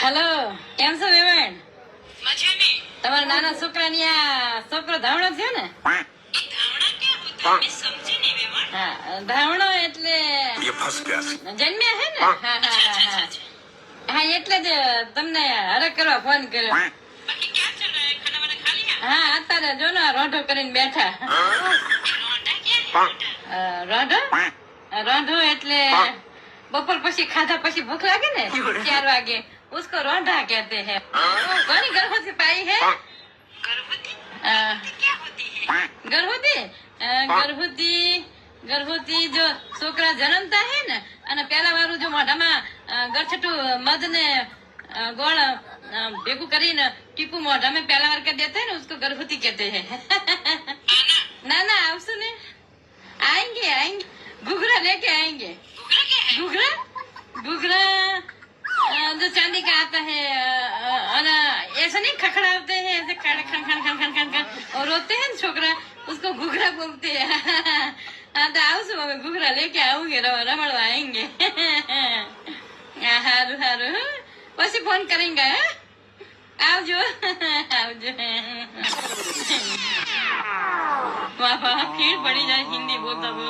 Hello કેમ છો વેવણ તમારા નાના છોકરા ની આ છોકરો ધાવણો થયો ને? ધાવણો એટલે જન્મ્યા હે ને? હા. એટલે જ તમને હરક કરવા ફોન કર્યો. હા. અત્યારે જો ને રોઢો કરીને બેઠા. રોઢો રોઢો? એટલે બપોર પછી ખાધા પછી ભૂખ લાગે ને? ચાર વાગે. उसको रोंढा कहते हैं કોની ગર્ભવતી પાઈ હે गर्भवती અ, क्या होती है ગર્ભવતી અ, ગર્ભવતી ગર્ભવતી જો છોકરા જન્મતા હે ને અને પેલા વાળું જો મોઢામાં અ, ગરછટું મધ ને અ, ગોળ અ, ભેગું કરીને ટીપુ મોઢામાં પહેલા વાર कर देते हैं ना उसको गर्भवती कहते हैं आना ना ना આવશું ને आएंगे आएंगे घुघरा लेके आएंगे घुघरा क्या है ऐसा नहीं खखड़ाते हैं ऐसे खड़ खन खन खन खन खन खन और रोते हैं छोकरा उसको घुघरा बोलते हैं तो आओ सुबह में घुघरा लेके आओगे रमड़वाएंगे हारू हारू वैसे फोन करेंगे आओ जो आओ जो वाह वाह फिर बड़ी जाए हिंदी बोलता बोल